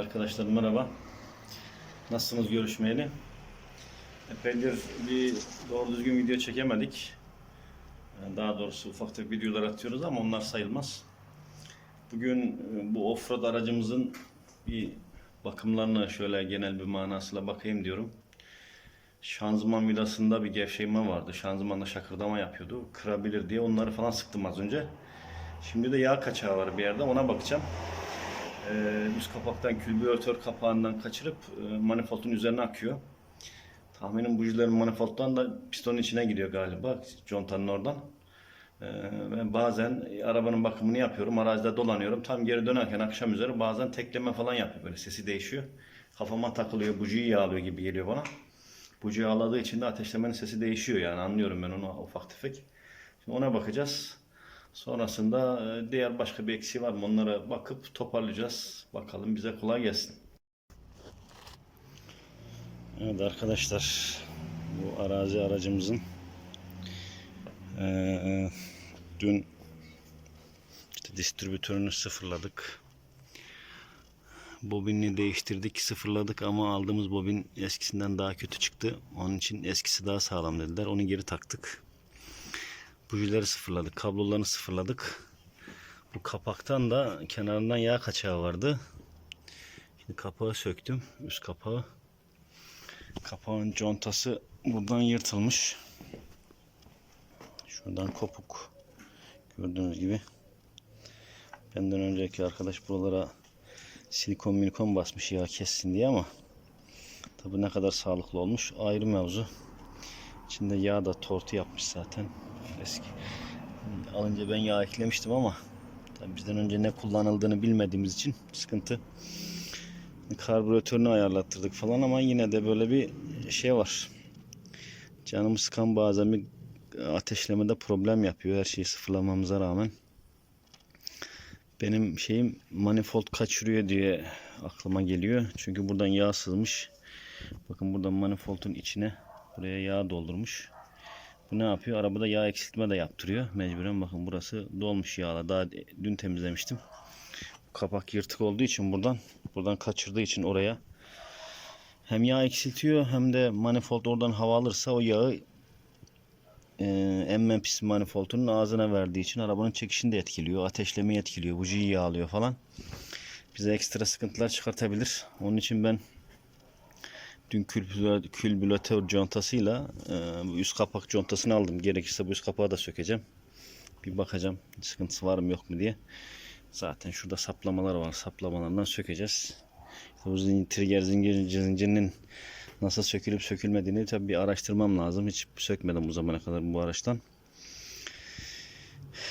arkadaşlar merhaba. Nasılsınız görüşmeyeli? Epeydir bir doğru düzgün video çekemedik. Daha doğrusu ufak tefek videolar atıyoruz ama onlar sayılmaz. Bugün e, bu offroad aracımızın bir bakımlarına şöyle genel bir manasıyla bakayım diyorum. Şanzıman vidasında bir gevşeme vardı. Şanzımanda şakırdama yapıyordu. Kırabilir diye onları falan sıktım az önce. Şimdi de yağ kaçağı var bir yerde ona bakacağım. Ee, üst kapaktan külbüratör kapağından kaçırıp e, manifoldun üzerine akıyor. Tahminim bujilerin manifolddan da pistonun içine gidiyor galiba. Contanın oradan. Ee, ve bazen arabanın bakımını yapıyorum. Arazide dolanıyorum. Tam geri dönerken akşam üzeri bazen tekleme falan yapıyor. Böyle sesi değişiyor. Kafama takılıyor. Bujiyi yağlıyor gibi geliyor bana. Bujiyi yağladığı için de ateşlemenin sesi değişiyor yani. Anlıyorum ben onu ufak tefek. Şimdi ona bakacağız. Sonrasında e, diğer başka bir eksiği var mı onlara bakıp toparlayacağız. Bakalım bize kolay gelsin. Evet arkadaşlar bu arazi aracımızın eee, dün işte distribütörünü sıfırladık. Bobinini değiştirdik, sıfırladık ama aldığımız bobin eskisinden daha kötü çıktı. Onun için eskisi daha sağlam dediler. Onu geri taktık. Bujileri sıfırladık, kablolarını sıfırladık. Bu kapaktan da kenarından yağ kaçağı vardı. Şimdi kapağı söktüm, üst kapağı. Kapağın contası buradan yırtılmış. Şuradan kopuk. Gördüğünüz gibi. Benden önceki arkadaş buralara silikon milikon basmış yağ kessin diye ama tabi ne kadar sağlıklı olmuş ayrı mevzu. İçinde yağ da tortu yapmış zaten. Eski. Alınca ben yağ eklemiştim ama tabii bizden önce ne kullanıldığını bilmediğimiz için sıkıntı. Karbüratörünü ayarlattırdık falan ama yine de böyle bir şey var. Canımı sıkan bazen bir ateşlemede problem yapıyor her şeyi sıfırlamamıza rağmen. Benim şeyim manifold kaçırıyor diye aklıma geliyor. Çünkü buradan yağ sızmış. Bakın buradan manifoldun içine buraya yağ doldurmuş. Bu ne yapıyor? Arabada yağ eksiltme de yaptırıyor. Mecburen bakın burası dolmuş yağla. Daha dün temizlemiştim. Kapak yırtık olduğu için buradan buradan kaçırdığı için oraya hem yağ eksiltiyor hem de manifold oradan hava alırsa o yağı e, emme pis manifoldunun ağzına verdiği için arabanın çekişini de etkiliyor. Ateşlemeyi etkiliyor. Bujiyi yağlıyor falan. Bize ekstra sıkıntılar çıkartabilir. Onun için ben dün külbülatör, contasıyla e, bu üst kapak contasını aldım. Gerekirse bu üst kapağı da sökeceğim. Bir bakacağım sıkıntısı var mı yok mu diye. Zaten şurada saplamalar var. Saplamalarından sökeceğiz. İşte bu zincir, trigger zincir, zincirinin nasıl sökülüp sökülmediğini tabii bir araştırmam lazım. Hiç sökmedim bu zamana kadar bu araçtan.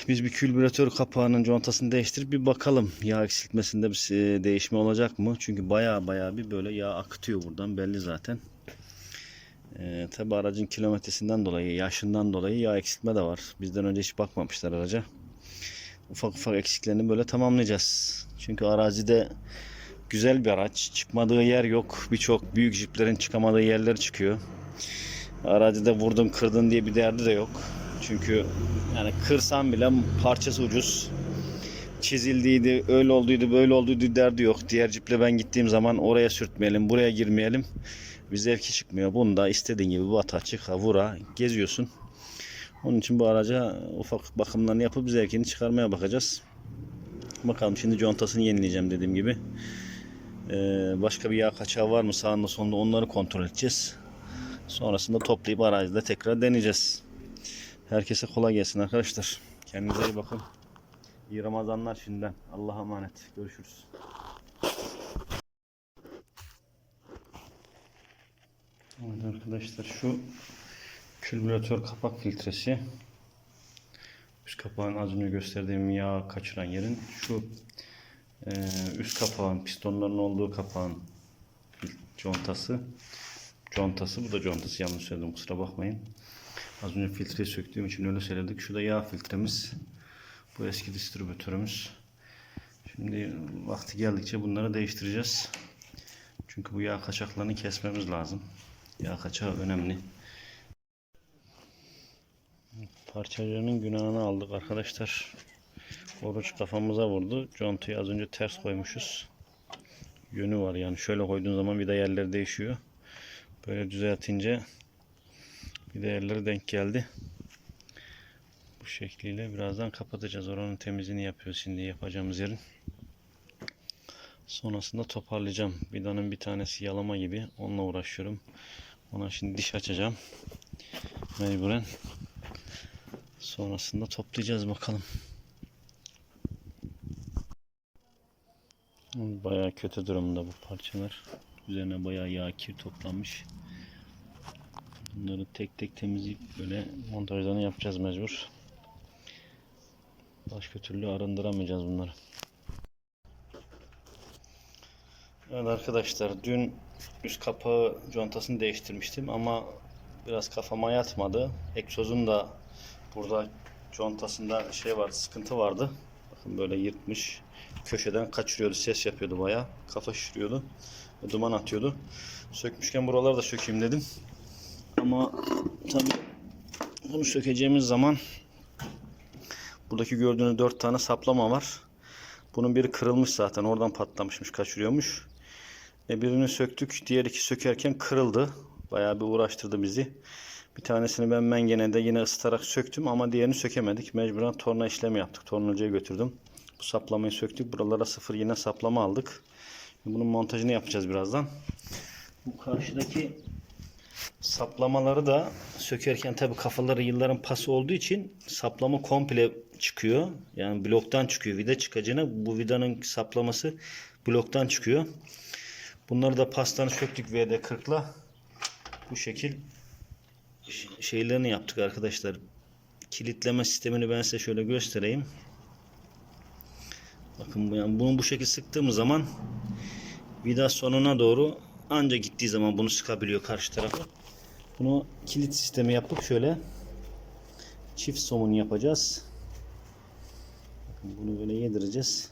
Biz bir külbüratör kapağının contasını değiştirip bir bakalım yağ eksiltmesinde bir e, değişme olacak mı? Çünkü baya baya bir böyle yağ akıtıyor buradan belli zaten. Ee, tabi aracın kilometresinden dolayı, yaşından dolayı yağ eksiltme de var. Bizden önce hiç bakmamışlar araca. Ufak ufak eksiklerini böyle tamamlayacağız. Çünkü arazide güzel bir araç. Çıkmadığı yer yok. Birçok büyük jiplerin çıkamadığı yerler çıkıyor. Arazide vurdun kırdın diye bir derdi de yok. Çünkü yani kırsan bile parçası ucuz. Çizildiydi, öyle olduydu, böyle olduydu derdi yok. Diğer ciple ben gittiğim zaman oraya sürtmeyelim, buraya girmeyelim. Bir zevki çıkmıyor. Bunda istediğin gibi bata çıka vura geziyorsun. Onun için bu araca ufak bakımlarını yapıp zevkini çıkarmaya bakacağız. Bakalım şimdi contasını yenileyeceğim dediğim gibi. Ee, başka bir yağ kaçağı var mı sağında solunda onları kontrol edeceğiz. Sonrasında toplayıp arazide tekrar deneyeceğiz. Herkese kolay gelsin arkadaşlar. Kendinize iyi bakın. İyi Ramazanlar şimdiden. Allah'a emanet. Görüşürüz. Evet arkadaşlar şu külbüratör kapak filtresi üst kapağın az önce gösterdiğim yağ kaçıran yerin şu e, üst kapağın pistonların olduğu kapağın contası contası bu da contası yanlış söyledim kusura bakmayın az önce filtreyi söktüğüm için öyle söyledik şu da yağ filtremiz bu eski distribütörümüz şimdi vakti geldikçe bunları değiştireceğiz çünkü bu yağ kaçaklarını kesmemiz lazım yağ kaçağı önemli Parçacının günahını aldık arkadaşlar. Oruç kafamıza vurdu. Contayı az önce ters koymuşuz. yönü var yani şöyle koyduğun zaman vida yerleri değişiyor. Böyle düzeltince vida yerleri denk geldi. Bu şekliyle birazdan kapatacağız. Oranın temizliğini yapıyoruz şimdi yapacağımız yerin. Sonrasında toparlayacağım. Vidanın bir tanesi yalama gibi. Onunla uğraşıyorum. Ona şimdi diş açacağım. Mecburen. Sonrasında toplayacağız bakalım. Bayağı kötü durumda bu parçalar. Üzerine bayağı yağ kir toplanmış. Bunları tek tek temizleyip böyle montajlarını yapacağız mecbur. Başka türlü arındıramayacağız bunları. Evet arkadaşlar dün üst kapağı contasını değiştirmiştim ama biraz kafama yatmadı. Egzozun da burada contasında şey vardı sıkıntı vardı. Bakın böyle yırtmış. Köşeden kaçırıyordu ses yapıyordu bayağı. Kafa şişiriyordu. Duman atıyordu. Sökmüşken buraları da sökeyim dedim. Ama tabii bunu sökeceğimiz zaman buradaki gördüğünüz dört tane saplama var. Bunun biri kırılmış zaten. Oradan patlamışmış, kaçırıyormuş. E birini söktük. Diğer iki sökerken kırıldı. Bayağı bir uğraştırdı bizi. Bir tanesini ben mengenede yine ısıtarak söktüm ama diğerini sökemedik. Mecburen torna işlemi yaptık. Tornacıya götürdüm. Bu saplamayı söktük. Buralara sıfır yine saplama aldık. Bunun montajını yapacağız birazdan. Bu karşıdaki saplamaları da sökerken tabi kafaları yılların pası olduğu için saplama komple çıkıyor. Yani bloktan çıkıyor. Vida çıkacağına bu vidanın saplaması bloktan çıkıyor. Bunları da pastan söktük VD40'la. Bu şekil şeylerini yaptık arkadaşlar. Kilitleme sistemini ben size şöyle göstereyim. Bakın yani bunu bu şekilde sıktığımız zaman vida sonuna doğru anca gittiği zaman bunu sıkabiliyor karşı tarafı. Bunu kilit sistemi yapıp şöyle çift somun yapacağız. Bunu böyle yedireceğiz.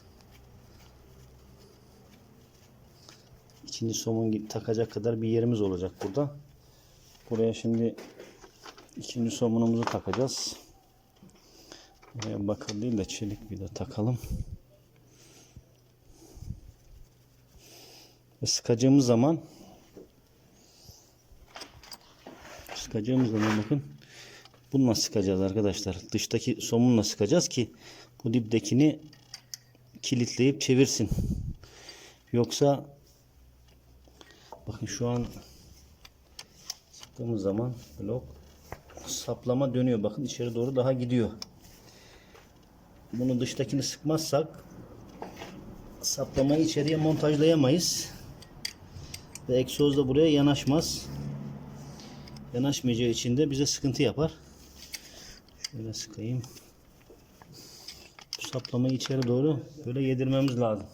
İkinci somun takacak kadar bir yerimiz olacak burada. Buraya şimdi ikinci somunumuzu takacağız. Buraya bakır değil de çelik bir de takalım. Sıkacağımız zaman sıkacağımız zaman bakın bununla sıkacağız arkadaşlar. Dıştaki somunla sıkacağız ki bu dipdekini kilitleyip çevirsin. Yoksa bakın şu an sıktığımız zaman blok saplama dönüyor. Bakın içeri doğru daha gidiyor. Bunu dıştakini sıkmazsak saplamayı içeriye montajlayamayız. Ve egzoz da buraya yanaşmaz. Yanaşmayacağı için de bize sıkıntı yapar. Şöyle sıkayım. Bu saplamayı içeri doğru böyle yedirmemiz lazım.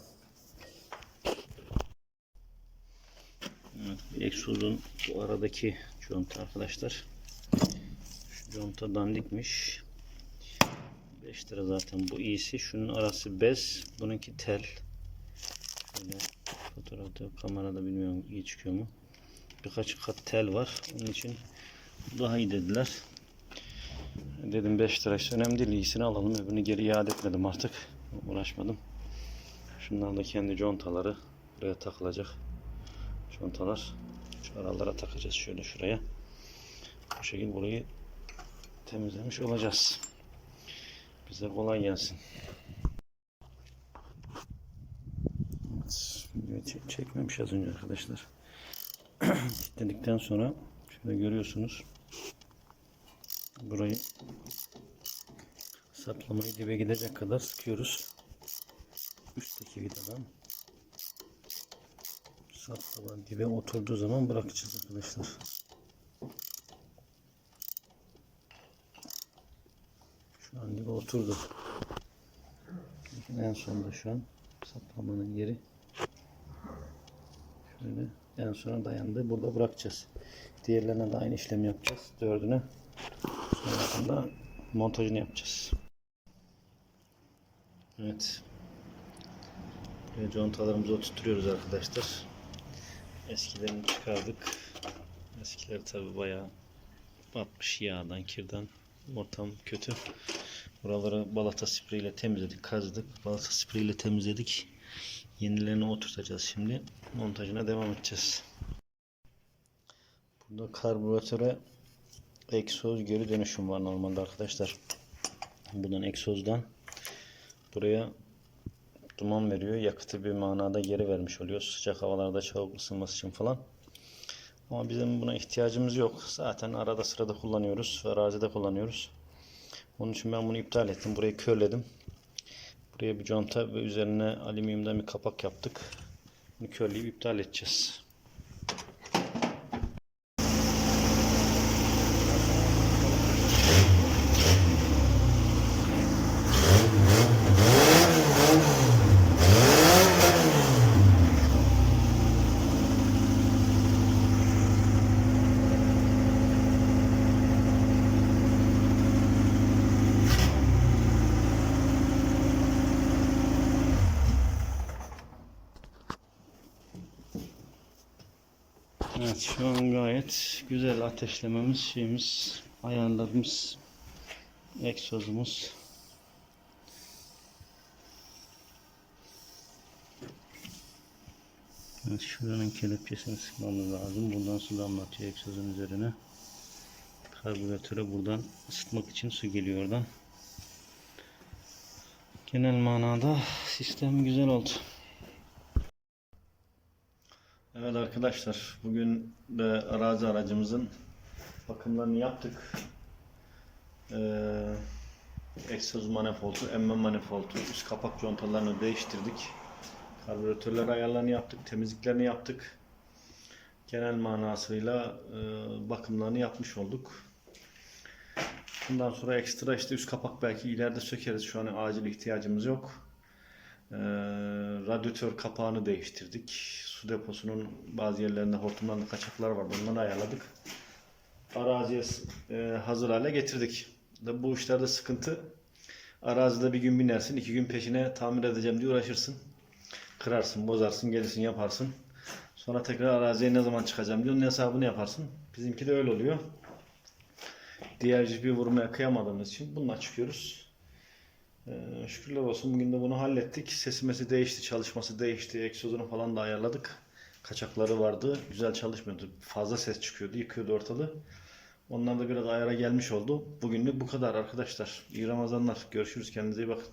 Evet, egzozun bu aradaki conta arkadaşlar. Şu conta dandikmiş. 5 lira zaten bu iyisi. Şunun arası bez. Bununki tel. Şöyle fotoğrafta kamerada bilmiyorum iyi çıkıyor mu. Birkaç kat tel var. Onun için daha iyi dediler. Dedim 5 liraysa önemli değil. İyisini alalım. Öbürünü geri iade etmedim artık. Uğraşmadım. Şunlar da kendi contaları. Buraya takılacak contalar. Şu aralara takacağız şöyle şuraya. Bu şekilde burayı temizlemiş olacağız. Bize kolay gelsin. Evet, video çek- çekmemiş az önce arkadaşlar. Kilitledikten sonra şöyle görüyorsunuz. Burayı saplamayı dibe gidecek kadar sıkıyoruz. Üstteki vidadan saplama dibe oturduğu zaman bırakacağız arkadaşlar. Şu an dibe oturdu. En sonda şu an saplamanın yeri şöyle en sona dayandı. Burada bırakacağız. Diğerlerine de aynı işlemi yapacağız. Dördüne sonrasında montajını yapacağız. Evet. Buraya contalarımızı oturtuyoruz arkadaşlar. Eskilerini çıkardık. Eskiler tabi bayağı batmış yağdan, kirden. Ortam kötü. Buraları balata spreyiyle temizledik, kazdık. Balata spreyiyle temizledik. Yenilerini oturtacağız şimdi. Montajına devam edeceğiz. Burada karbüratöre egzoz geri dönüşüm var normalde arkadaşlar. Buradan egzozdan buraya duman veriyor. Yakıtı bir manada geri vermiş oluyor. Sıcak havalarda çabuk ısınması için falan. Ama bizim buna ihtiyacımız yok. Zaten arada sırada kullanıyoruz. Arazide kullanıyoruz. Onun için ben bunu iptal ettim. Burayı körledim. Buraya bir conta ve üzerine alüminyumdan bir kapak yaptık. Bunu körleyip iptal edeceğiz. Evet şu an gayet güzel ateşlememiz şeyimiz ayarladığımız egzozumuz. Evet şuranın kelepçesini sıkmamız lazım. Buradan su damlatıyor egzozun üzerine. Karbüratöre buradan ısıtmak için su geliyor oradan. Genel manada sistem güzel oldu. Evet arkadaşlar bugün de arazi aracımızın bakımlarını yaptık. Ee, egzoz manifoldu, emme manifoldu, üst kapak contalarını değiştirdik. Karbüratörler ayarlarını yaptık, temizliklerini yaptık. Genel manasıyla e, bakımlarını yapmış olduk. Bundan sonra ekstra işte üst kapak belki ileride sökeriz. Şu an acil ihtiyacımız yok. Ee, radyatör kapağını değiştirdik. Su deposunun bazı yerlerinde hortumlarında kaçaklar var. Bunları ayarladık. Araziye e, hazır hale getirdik. Da bu işlerde sıkıntı. Arazide bir gün binersin, iki gün peşine tamir edeceğim diye uğraşırsın. Kırarsın, bozarsın, gelirsin yaparsın. Sonra tekrar araziye ne zaman çıkacağım diyor. Onun hesabını yaparsın. Bizimki de öyle oluyor. Diğer jipi vurmaya kıyamadığımız için bununla çıkıyoruz. Ee, şükürler olsun bugün de bunu hallettik. Sesi mesi değişti, çalışması değişti. Egzozunu falan da ayarladık. Kaçakları vardı. Güzel çalışmıyordu. Fazla ses çıkıyordu, yıkıyordu ortalığı. Onlar da biraz ayara gelmiş oldu. Bugünlük bu kadar arkadaşlar. İyi Ramazanlar. Görüşürüz. Kendinize iyi bakın.